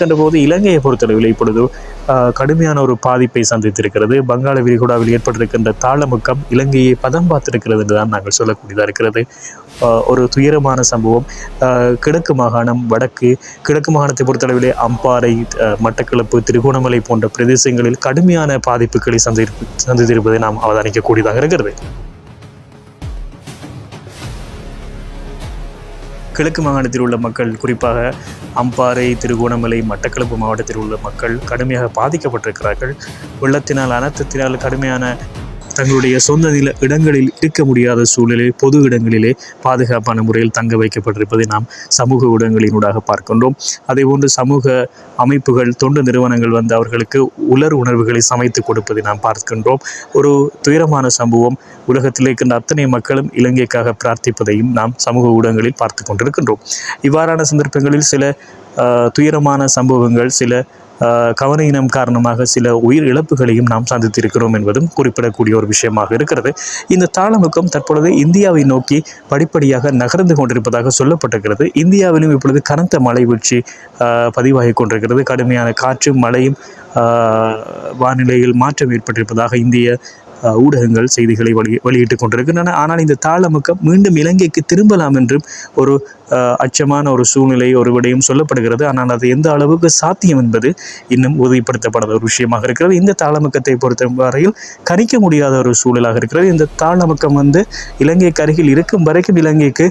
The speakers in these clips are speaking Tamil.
கண்டபோது இலங்கையை பொறுத்தளவில் இப்பொழுது கடுமையான ஒரு பாதிப்பை சந்தித்திருக்கிறது. வங்காள விரிகுடாவில் ஏற்பட்டிருக்கின்ற தாளமுக்கம் இலங்கையை பதம் பார்த்திருக்கிறது என்றுதான் நாங்கள் சொல்லக்கூடியதாக இருக்கிறது. ஒரு துயரமான சம்பவம். கிழக்கு மாகாணம் வடக்கு கிழக்கு மாகாணத்தை பொறுத்தளவிலே அம்பாறை மட்டக்களப்பு திருகோணமலை போன்ற பிரதேசங்களில் கடுமையான பாதிப்புகளை சந்தி சந்தித்திருப்பதை நாம் அவதானிக்கக்கூடியதாக இருக்கிறது. கிழக்கு மாகாணத்தில் உள்ள மக்கள் குறிப்பாக அம்பாறை திருகோணமலை மட்டக்களப்பு மாவட்டத்தில் உள்ள மக்கள் கடுமையாக பாதிக்கப்பட்டிருக்கிறார்கள். வெள்ளத்தினால் அனர்த்தத்தினால் கடுமையான தங்களுடைய சொந்த நில இடங்களில் இருக்க முடியாத சூழலில் பொது இடங்களிலே பாதுகாப்பான முறையில் தங்க வைக்கப்பட்டிருப்பதை நாம் சமூக ஊடகங்களினூடாக பார்க்கின்றோம். அதேபோன்று சமூக அமைப்புகள் தொண்டு நிறுவனங்கள் வந்து அவர்களுக்கு உலர் உணர்வுகளை சமைத்து கொடுப்பதை நாம் பார்க்கின்றோம். ஒரு துயரமான சம்பவம் உலகத்தில் இருக்கின்ற அத்தனை மக்களும் இலங்கைக்காக பிரார்த்திப்பதையும் நாம் சமூக ஊடகங்களில் பார்த்து கொண்டிருக்கின்றோம். இவ்வாறான சந்தர்ப்பங்களில் சில துயரமான சம்பவங்கள் சில ஆஹ், கவனையினம் காரணமாக சில உயிர் இழப்புகளையும் நாம் சந்தித்திருக்கிறோம் என்பதும் குறிப்பிடக்கூடிய ஒரு விஷயமாக இருக்கிறது. இந்த தாளமுக்கம் தற்பொழுது இந்தியாவை நோக்கி படிப்படியாக நகர்ந்து கொண்டிருப்பதாக சொல்லப்பட்டிருக்கிறது. இந்தியாவிலும் இப்பொழுது கனத்த மழை வீழ்ச்சி பதிவாகி கொண்டிருக்கிறது. கடுமையான காற்றும் மழையும் வானிலையில் மாற்றம் ஏற்பட்டிருப்பதாக இந்திய ஊடகங்கள் செய்திகளை வெளி வெளியிட்டுக் கொண்டிருக்கின்றன. ஆனால் இந்த தாளமுக்கம் மீண்டும் இலங்கைக்கு திரும்பலாம் என்றும் ஒரு அச்சமான ஒரு சூழ்நிலை ஒரு விடயம் சொல்லப்படுகிறது. ஆனால் அது எந்த அளவுக்கு சாத்தியம் என்பது இன்னும் உறுதிப்படுத்தப்படாத ஒரு விஷயமாக இருக்கிறது. இந்த தாளமுக்கத்தை பொறுத்த வரையில் கணிக்க முடியாத ஒரு சூழலாக இருக்கிறது. இந்த தாளமுக்கம் வந்து இலங்கைக்கு அருகில் இருக்கும் வரைக்கும் இலங்கைக்கு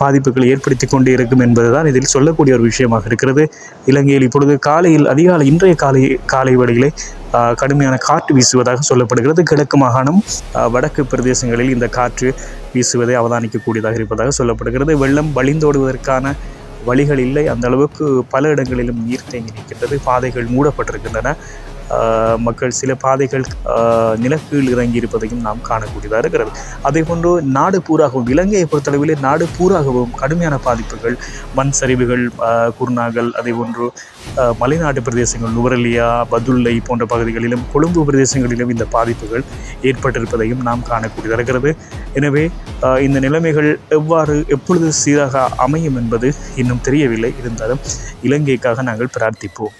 பாதிப்புகளை ஏற்படுத்தி கொண்டே இருக்கும் என்பதுதான் இதில் சொல்லக்கூடிய ஒரு விஷயமாக இருக்கிறது. இலங்கையில் இப்பொழுது காலையில் அதிகாலை இன்றைய காலை காலை வேளையிலே கடுமையான காற்று வீசுவதாக சொல்லப்படுகிறது. கிழக்கு மாகாணம் வடக்கு பிரதேசங்களில் இந்த காற்று வீசுவதை அவதானிக்கக்கூடியதாக இருப்பதாக சொல்லப்படுகிறது. வெள்ளம் வழிந்தோடுவதற்கான வழிகள் இல்லை. அந்த அளவுக்கு பல இடங்களிலும் நீர் தேங்கி நிற்கின்றது. பாதைகள் மூடப்பட்டிருக்கின்றன. மக்கள் சில பாதைகள் நிலக்கீழ் இறங்கி இருப்பதையும் நாம் காணக்கூடியதாக இருக்கிறது. அதே போன்று நாடு பூராகவும் இலங்கையை பொறுத்தளவிலே நாடு பூராகவும் கடுமையான பாதிப்புகள் மண் சரிவுகள் குருநாகல் அதே போன்று மலைநாட்டு பிரதேசங்கள் நுவரெலியா பதுல்லை போன்ற பகுதிகளிலும் கொழும்பு பிரதேசங்களிலும் இந்த பாதிப்புகள் ஏற்பட்டிருப்பதையும் நாம் காணக்கூடியதாக இருக்கிறது. எனவே இந்த நிலைமைகள் எவ்வாறு எப்பொழுது சீராக அமையும் என்பது இன்னும் தெரியவில்லை. இருந்தாலும் இலங்கைக்காக நாங்கள் பிரார்த்திப்போம்.